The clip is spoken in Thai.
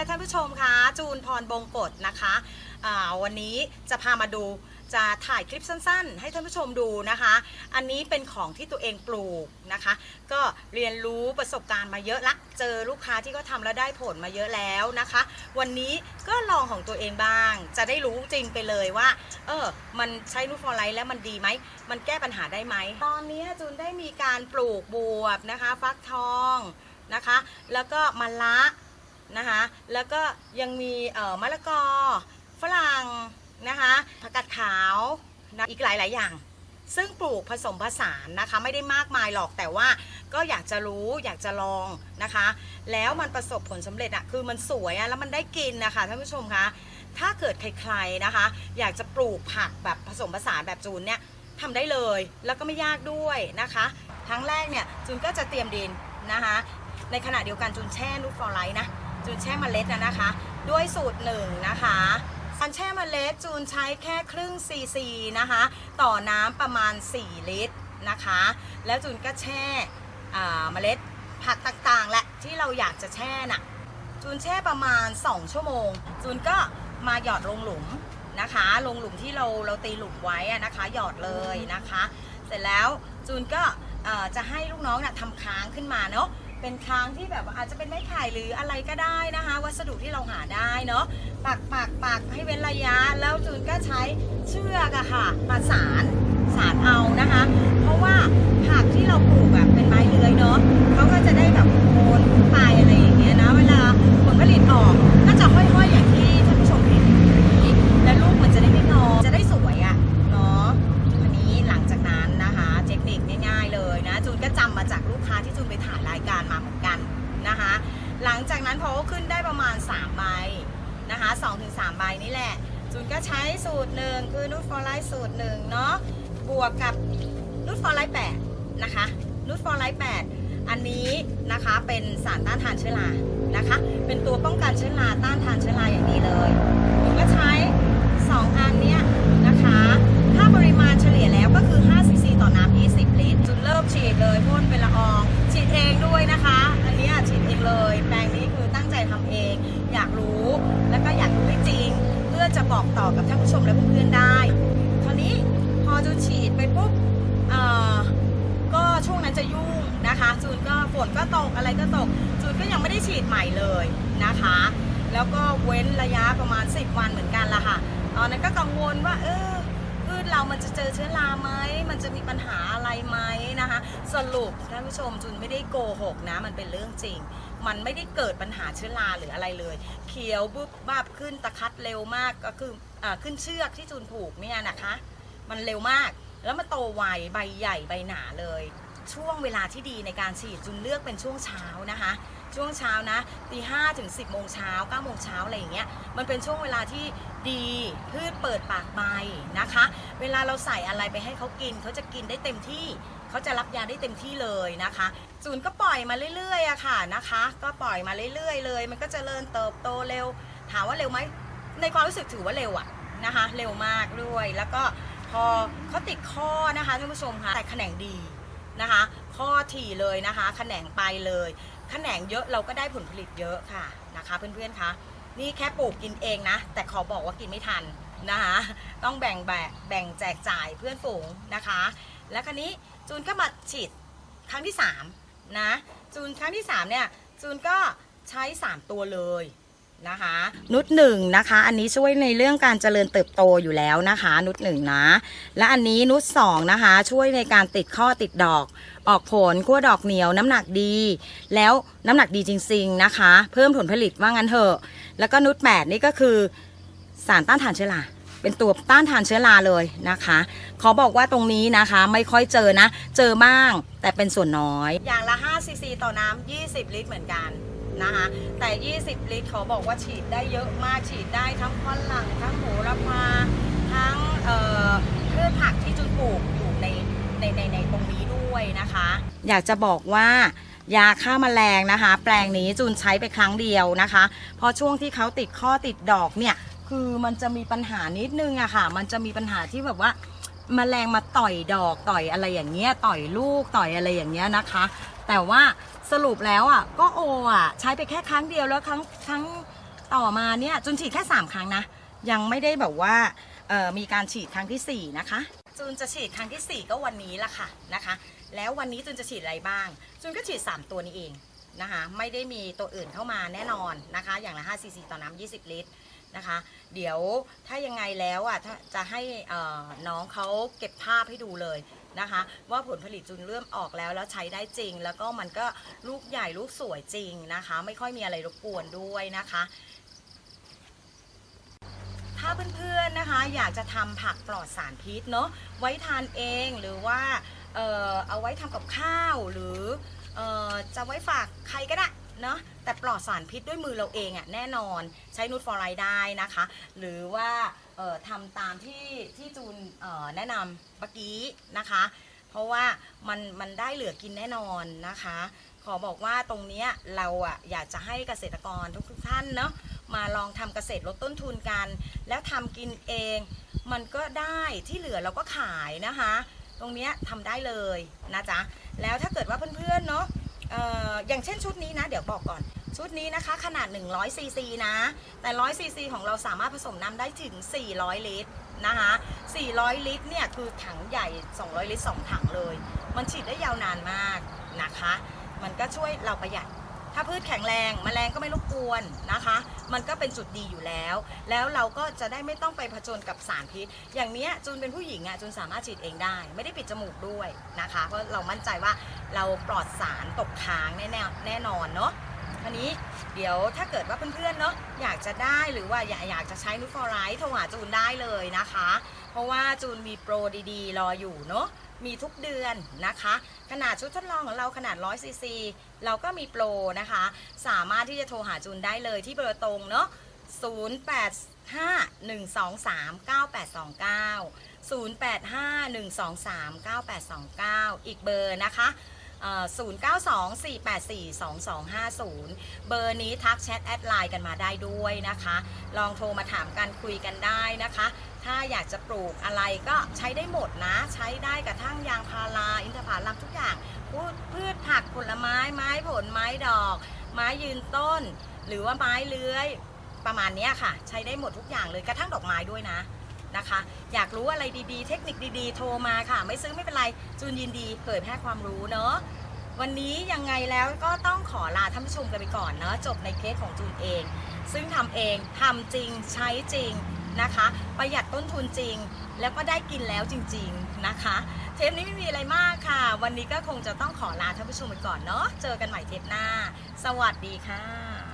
และท่านผู้ชมคะจูนพรบงกฎนะคะวันนี้จะพามาดูจะถ่ายคลิปสั้นๆ ให้ท่านผู้ชมดูนะคะ อันนี้เป็นของที่ตัวเองปลูกนะคะ ก็เรียนรู้ประสบการณ์มาเยอะละ เจอลูกค้าที่เขาทำแล้วได้ผลมาเยอะแล้วนะคะ วันนี้ก็ลองของตัวเองบ้าง จะได้รู้จริงไปเลยว่า เออ มันใช้นูฟอร์ไลท์แล้วมันดีไหม มันแก้ปัญหาได้ไหม ตอนนี้จูนได้มีการปลูกบวบนะคะ ฟักทองนะคะ แล้วก็มะละ นะคะ แล้วก็ยังมีเอ่อมะละกอฝรั่งนะคะผักกาดขาวนะอีกหลาย ๆ อย่าง ซึ่งปลูกผสมผสานนะคะไม่ได้มากมายหรอกแต่ว่าก็อยากจะรู้อยากจะลองนะคะ แล้วมันประสบผลสำเร็จอะคือมันสวยอะแล้วมันได้กินนะคะท่านผู้ชมคะถ้าเกิดใครๆนะคะ อยากจะปลูกผักแบบผสมผสานแบบจูนเนี่ยทำได้เลยแล้วก็ไม่ยากด้วยนะคะครั้งแรกเนี่ยจูนก็จะเตรียมดินนะคะ ในขณะเดียวกันจูนแช่นูตฟอร์ไลท์นะ จูนแช่เมล็ดนะนะคะ ด้วยสูตรหนึ่งนะคะการแช่เมล็ดจูนใช้แค่ครึ่งซีซีนะคะ ต่อน้ำประมาณ 4 ลิตรนะคะ แล้วจูนก็แช่เมล็ดผักต่างๆ และที่เราอยากจะแช่น่ะจูนแช่ประมาณ 2 ชั่วโมง จูนก็มาหยอดลงหลุมนะคะ ลงหลุมที่เราเราตีหลุมไว้นะคะ หยอดเลยนะคะ เสร็จแล้วจูนก็จะให้ลูกน้องน่ะทำค้างขึ้นมาเนาะ เป็นค้างที่แบบอาจจะเป็นไม้ไผ่หรืออะไรก็ได้นะคะ วัสดุที่เราหาได้เนาะปักปักปักให้เว้นระยะ แล้วจูนก็ใช้เชือกอะค่ะมาสารสารเอานะคะ เพราะว่า จูนก็จำมาจากลูกค้าที่จูนไปถ่ายรายการมาเหมือนกันนะคะ หลังจากนั้นพอเขาขึ้นได้ประมาณ3ใบนะคะ2-3ใบนี่แหละ จูนก็ใช้สูตรหนึ่งคือนูตฟอร์ไลท์สูตรหนึ่งเนาะบวกกับนูตฟอร์ไลท์8นะคะนูตฟอร์ไลท์8อันนี้นะคะเป็นสารต้านทานเชื้อรานะคะ เป็นตัวป้องกันเชื้อราต้านทานเชื้อราอย่างดีเลยจูนก็ใช้ 2 อันเนี้ยนะคะ ถ้าปริมาณเฉลี่ยแล้วก็คือ5ซีซีต่อน้ำ20 ลิตรจุดเริ่มฉี เลยพ่นเป็นละอองฉีดเองด้วยนะคะ อันนี้ฉีดเองเลย แปลงนี้คือตั้งใจทำเอง อยากรู้แล้วก็อยากรู้ให้จริง เพื่อจะบอกต่อกับท่านผู้ชมและเพื่อนๆได้คราวนี้พอจูนฉีดไปปุ๊บก็ช่วงนั้นจะยุ่งนะคะจูนก็ฝนก็ตกอะไรก็ตกจูนก็ยังไม่ได้ฉีดใหม่เลยนะคะ แล้วก็เว้นระยะประมาณ 10 วันเหมือนกันละค่ะ ตอนนั้นก็กังวลว่าเออ เรามันจะเจอเชื้อราไหมมันจะมีปัญหาอะไรไหมนะคะ สรุปท่านผู้ชมจุนไม่ได้โกหกนะ มันเป็นเรื่องจริง มันไม่ได้เกิดปัญหาเชื้อราหรืออะไรเลย เขียวบุบบ้าบขึ้นตะคัดเร็วมากก็คืออขึ้นเชือกที่จูนผูกเนี่ยนะคะ มันเร็วมากแล้วมันโตไวใบใหญ่ใบหนาเลย ช่วงเวลาที่ดีในการฉีดจุนเลือกเป็นช่วงเช้านะคะ ช่วงเช้านะตีห้าถึงสิบโมงเช้าเก้าโมงเช้าอะไรอย่างเงี้ยมันเป็นช่วงเวลาที่ดีพืชเปิดปากใบนะคะ เวลาเราใส่อะไรไปให้เขากินเขาจะกินได้เต็มที่เขาจะรับยาได้เต็มที่เลยนะคะจูนก็ปล่อยมาเรื่อยๆอะค่ะนะคะ ก็ปล่อยมาเรื่อยๆเลย มันก็จเจริญเติบโตเร็ว ถามว่าเร็วไหมในความรู้สึกถือว่าเร็วอะนะคะ เร็วมากด้วยแล้วก็พอเขาติดข้อนะคะท่านผู้ชมคะแต่แขนงดี นะคะข้อถี่เลยนะคะแขนงไปเลยแขนงเยอะเราก็ได้ผลผลิตเยอะค่ะนะคะเพื่อนๆคะนี่แค่ปลูกกินเองนะ แต่ขอบอกว่ากินไม่ทันนะคะต้องแบ่งแบ่งแบ่งแจกจ่ายเพื่อนฝูงนะคะ แล้วครนี้จูนก็มาฉีดครั้งที่3นะจูนครั้งที่3เนี่ยจูนก็ใช้ 3 ตัวเลย นะคะนุดหนึ่งนะคะ อันนี้ช่วยในเรื่องการเจริญเติบโตอยู่แล้วนะคะ นุดหนึ่งนะ และอันนี้นุดสองนะคะ ช่วยในการติดข้อติดดอก ออกผลขั้วดอกเหนียว น้ำหนักดี แล้วน้ำหนักดีจริง ๆนะคะ เพิ่มผลผลิตว่างั้นเถอะ แล้วก็นุชแปดนี่ก็คือสารต้านทานเชื้อราเป็นตัวต้านทานเชื้อราเลยนะคะ ขอบอกว่าตรงนี้นะคะไม่ค่อยเจอนะ เจอบ้างแต่เป็นส่วนน้อย อย่างละ5ซีซีต่อน้ำ20 ลิตรเหมือนกัน นะคะแต่ 20 ลิตรเขาบอกว่าฉีดได้เยอะมากฉีดได้ทั้งฝรั่งทั้งโหระพาทั้งเอ่อพืชผักที่จุนปลูกอยู่ในในในในตรงนี้ด้วยนะคะ อยากจะบอกว่ายาฆ่าแมลงนะคะ แปลงนี้จูนใช้ไปครั้งเดียวนะคะ เพอช่วงที่เขาติดข้อติดดอกเนี่ยคือมันจะมีปัญหานิดนึงอะค่ะ มันจะมีปัญหาที่แบบว่าแมลงมาต่อยดอกต่อยอะไรอย่างเงี้ยต่อยลูกต่อยอะไรอย่างเงี้ยนะคะ แต่ว่าสรุปแล้วอะก็โออะใช้ไปแค่ครั้งเดียวแล้วครั้งครั้งต่อมาเนี่ยจูนฉีดแค่ 3 ครั้งนะ ยังไม่ได้แบบว่าเออมีการฉีดครั้งทีสี่4 นะคะจูนจะฉีดครั้งทีสี่ 4 ก็วันนี้ละค่ะนะคะ แล้ววันนี้จูนจะฉีดอะไรบ้างจูนก็ฉีด 3 ตัวนี้เองนะคะไม่ได้มีตัวอื่นเข้ามาแน่นอนนะคะ อย่างละ5ซีซีต่อน้ำ20 ลิตรนะคะ เดี๋ยวถ้ายังไงแล้วอะจะให้น้องเขาเก็บภาพให้ดูเลย นะคะ ว่าผลผลิตจูนเริ่มออกแล้วแล้วใช้ได้จริง แล้วก็มันก็ลูกใหญ่ลูกสวยจริงนะคะ ไม่ค่อยมีอะไรรบกวนด้วยนะคะ ถ้าเพื่อนๆนะคะ อยากจะทำผักปลอดสารพิษเนาะไว้ทานเองหรือว่าเออเอาไว้ทำกับข้าวหรือออจะไว้ฝากใครก็ได้ เนาะแต่ปลอดสารพิษด้วยมือเราเองอะ่ะแน่นอนใช้นูตฟอร์ไรได้นะคะ หรือว่าทำตามที่ที่จูนแนะนำเมื่อกี้นะคะ เพราะว่ามันมันได้เหลือกินแน่นอนนะคะ ขอบอกว่าตรงนี้เราอะอยากจะให้เกษตรกรทุกท่านเนาะมาลองทำเกษตรลดต้นทุนกัน แล้วทำกินเองมันก็ได้ที่เหลือเราก็ขายนะคะ ตรงนี้ทำได้เลยนะจ๊ะแล้วถ้าเกิดว่าเพื่อนๆเนาะ เอ่ออย่างเช่นชุดนี้นะ เดี๋ยวบอกก่อน ชุดนี้นะคะขนาด 100ซีซีนะ แต่100ซีซีของเราสามารถผสมน้ำได้ถึง 400 ลิตรนะคะ 400 ลิตรเนี่ยคือถังใหญ่ 200 ลิตร 2 ถังเลย มันฉีดได้ยาวนานมากนะคะ มันก็ช่วยเราประหยัด ถ้าพืชแข็งแรงแมลงก็ไม่รบกวนนะคะ มันก็เป็นจุดดีอยู่แล้ว แล้วเราก็จะได้ไม่ต้องไปผจญกับสารพิษ อย่างเนี้ยจูนเป็นผู้หญิงอะจูนสามารถฉีดเองได้ ไม่ได้ปิดจมูกด้วยนะคะ เพราะเรามั่นใจว่าเราปลอดสารตกค้างแน่ๆแน่นอนเนาะทีนี้เดี๋ยวถ้าเกิดว่าเพื่อนๆเนาะอยากจะได้หรือว่าอยากอยากจะใช้นูฟอร์ไรท์โทรหาจูนได้เลยนะคะ เพราะว่าจูนมีโปรดีๆ รออยู่เนาะ มีทุกเดือนนะคะ ขนาดชุดทดลองของเราขนาด 100ซีซีเราก็มีโปรนะคะ สามารถที่จะโทรหาจูนได้เลยที่เบอร์ตรงเนาะ0851239829 0851239829 อีกเบอร์นะคะ 0924842250 เบอร์นี้ทักแชทแอดไลน์กันมาได้ด้วยนะคะ ลองโทรมาถามกันคุยกันได้นะคะ ถ้าอยากจะปลูกอะไรก็ใช้ได้หมดนะ ใช้ได้กระทั่งยางพาราอินทผลัมทุกอย่างพืชผักผลไม้ไม้ผลไม้ดอก ไม้ยืนต้น หรือว่าไม้เลื้อย ประมาณนี้ค่ะ ใช้ได้หมดทุกอย่างเลยกระทั่งดอกไม้ด้วยนะ นะคะ อยากรู้อะไรดีๆ เทคนิคดีๆ โทรมาค่ะ ไม่ซื้อไม่เป็นไร จูนยินดีเผยแพร่ความรู้เนอะวันนี้ยังไงแล้วก็ต้องขอลาท่านผู้ชมกันไปก่อนเนอะจบในเคสของจูนเอง ซึ่งทำเองทำจริงใช้จริงนะคะ ประหยัดต้นทุนจริง แล้วก็ได้กินแล้วจริง ๆนะคะ เทปนี้ไม่มีอะไรมากค่ะ วันนี้ก็คงจะต้องขอลาท่านผู้ชมไปก่อนเนาะเจอกันใหม่เทปหน้า สวัสดีค่ะ